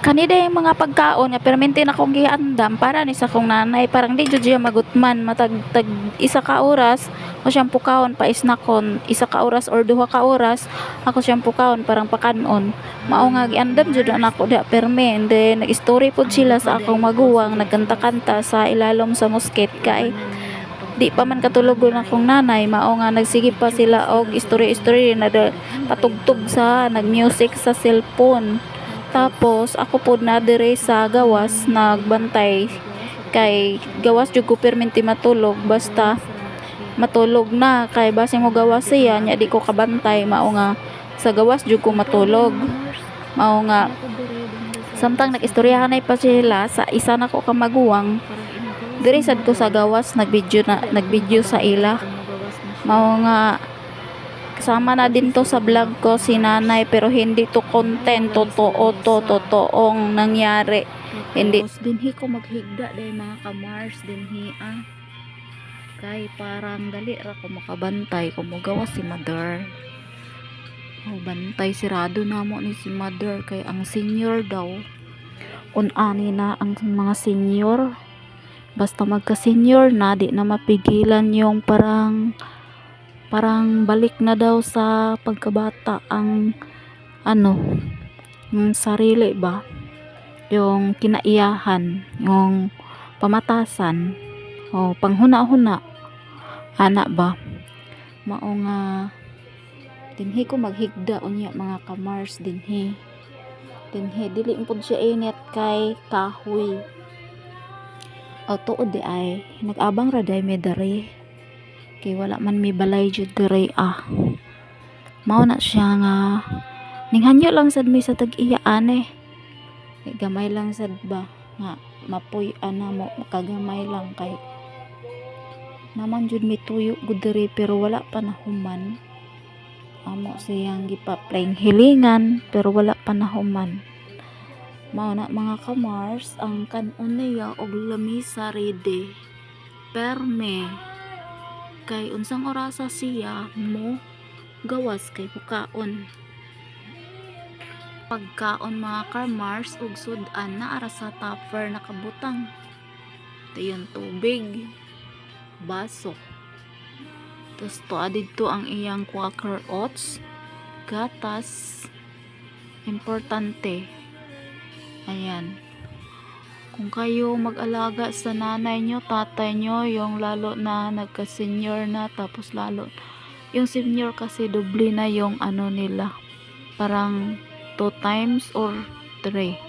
kanida yung mga pagkaon nga permente na kong giandam para ni sa kong nanay parang di jud magutman. Matag tag isa ka oras o siyang pukaon pa isnakon isa ka oras or duha ka oras ako siyang pukaon parang pakanon. Mao nga giandam jud na ako da perme. And then nag-story pod sila sa akong maguwang nagkanta-kanta sa ilalom sa musket kay di pa man katulogon akong nanay. Mao nga nagsige pa sila og istorya-istorya na patugtog sa nag-music sa cellphone tapos ako pod na dire sa gawas nagbantay kay gawas jud ko perminti matulog basta matulog na. Kay base mo gawas siya nya di ko kabantay. Mao nga sa gawas jud ko matulog. Mao nga samtang nag-istoryahan pa sila sa isa na ko ka maguwang Diri sad ko sa gawas nagvideo na nagvideo sa ila. Mao nga kasama na din to sa vlog ko si nanay pero hindi to content totoo to totoong nangyari. Hindi. Dinhi ko maghigda dahil mga kamars dinhi ah. Kay parang dali ra ko makabantay kung magawas si mother. Oh, bantay sirado na mo ni si mother kay ang senior daw. Unani na ang mga senior basta magka-senior na di na mapigilan yung parang parang balik na daw sa pagkabata ang ano yung sarili ba? Yung kinaiyahan yung pamatasan o panghuna-huna ana ba? Mao nga dinhi ko maghigda unya mga kamars dinhi. Dinhi dili pud siya init kay kahoy. O tuod di ay nag-abang ra day may dare kay wala man may balay jud dare ah. Mao na siya nga ninghanyo lang sad mi sa tag-iyaan eh kay gamay lang sad ba? Nga mapuy ana mo kagamay lang kay naman jud may tuyo gud dere pero wala pa nahuman. Amo siyang gipaplayng hilingan pero wala pa nahuman. Mao na mga kamars ang kanon niya og lamisa rede perme kay unsang orasa siya mo gawas kay bukaon pagkaon mga kamars ug sudan na ara sa topper nakabutang. Dayon tubig baso. Tapos to dito ang iyang quaker oats gatas importante. Ayan. Kung kayo mag-alaga sa nanay nyo, tatay nyo, yung lalo na nagka-senior na, tapos lalo, yung senior kasi doble na yung ano nila. Parang two times or three.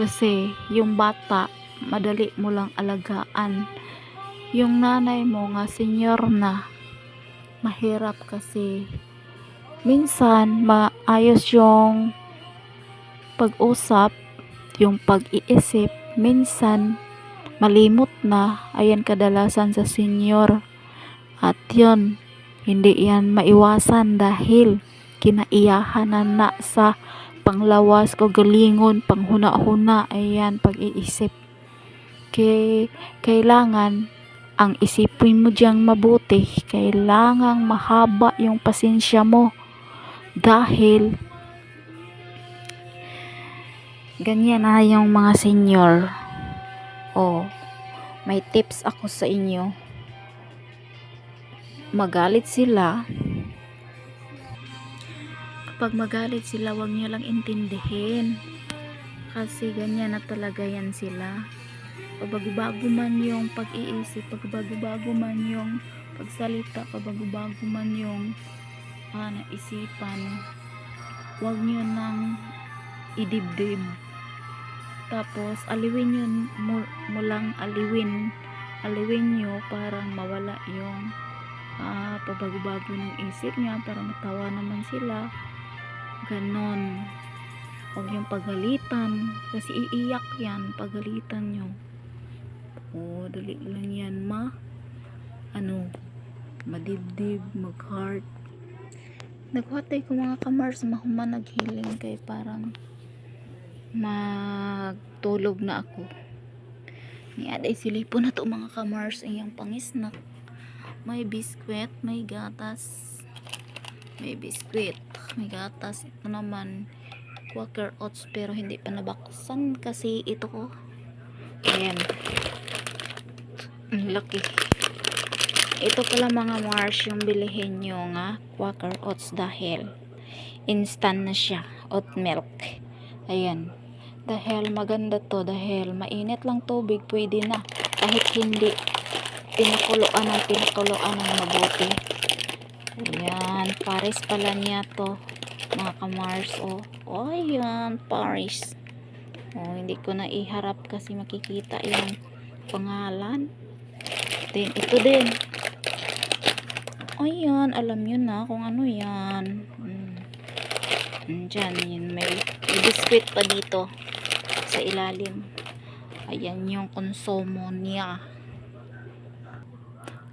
Kasi yung bata, madali mo lang alagaan. Yung nanay mo nga senior na, mahirap kasi minsan maayos yung pag-usap yung pag-iisip, minsan malimot na, ayan kadalasan sa senior. At yon hindi yan maiwasan dahil kinaiyahan na na sa panglawas ko galingon, panghuna-huna, ayan, pag-iisip. Kay, kailangan ang isipin mo diyang mabuti, kailangang mahaba yung pasensya mo. Dahil ganyan na yung mga senior. Oh may tips ako sa inyo. Magalit sila. Kapag magalit sila wag nyo lang intindihin. Kasi ganyan na talaga yan sila. Pagbago man yung pag-iisip pagbago man yung pagsalita pagbago man yung ah, naisipan wag nyo nang idibdib tapos, aliwin yun mo, mo lang aliwin. Aliwin nyo para mawala yung ah, pabago-bago ng isip niya para matawa naman sila. Ganon. Huwag yung pagalitan. Kasi iiyak yan. Pagalitan nyo. Oo, dali lang yan ma. Ano, madibdib, mag-heart. Nagwatay ko mga kamars, mahuman naghiling kay parang magtulog na ako ni aday silipo na to mga kamars iyang pangisnak may biskwit may gatas may biskwit may gatas ito naman Quaker Oats pero hindi pa nabaksan kasi ito ko. Ayan. Ang laki. Ito pala mga Mars yung bilihin nyo nga Quaker Oats dahil instant na siya. Oat milk. Ayan. Dahil maganda to dahil mainit lang tubig pwede na. Kahit hindi pinakuluan ng pinakuluan ng mabuti. Ayan. Paris pala niya to mga kamars oh. oh ayan Paris oh hindi ko na iharap kasi makikita yung pangalan then ito din ayan alam nyo na kung ano yan hmm. Andyan, yun. May, may biscuit pa dito sa ilalim. Ayan yung konsumo niya.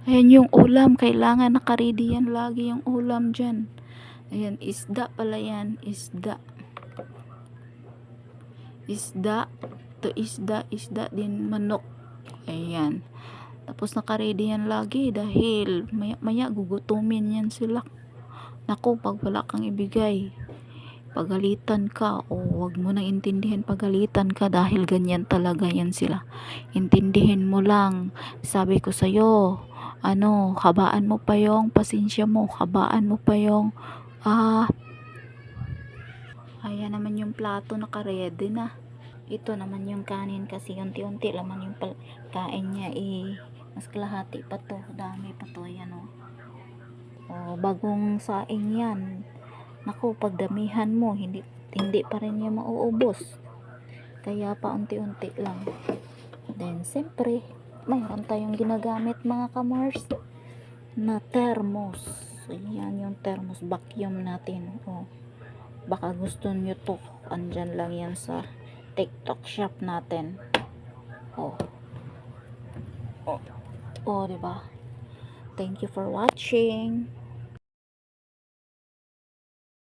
Ayan yung ulam. Kailangan nakaready yan lagi yung ulam dyan. Ayan, isda pala yan. Isda. Isda. To isda, isda din manok. Ayan. Tapos nakaready yan lagi dahil maya, maya gugutumin yan sila. Naku, pag wala kang ibigay, pagalitan ka o wag mo nang intindihin pagalitan ka dahil ganyan talaga yan sila. Intindihin mo lang. Sabi ko sa'yo, ano, habaan mo pa yung pasensya mo, habaan mo pa yung Ah, ayan naman yung plato naka-ready na. Ito naman yung kanin kasi unti-unti laman yung kain niya eh. Mas kalahati pa to. Dami pa to. Yan o. Oh, bagong saing yan. Naku, pagdamihan mo, hindi, hindi pa rin niya mauubos. Kaya pa unti-unti lang. Then, siyempre, mayroon tayong ginagamit mga kamars na thermos. Ayan yung thermos vacuum natin. Oh. Baka gusto nyo to. Andyan lang yan sa TikTok shop natin. Oh. Oh. Oh, diba? Thank you for watching.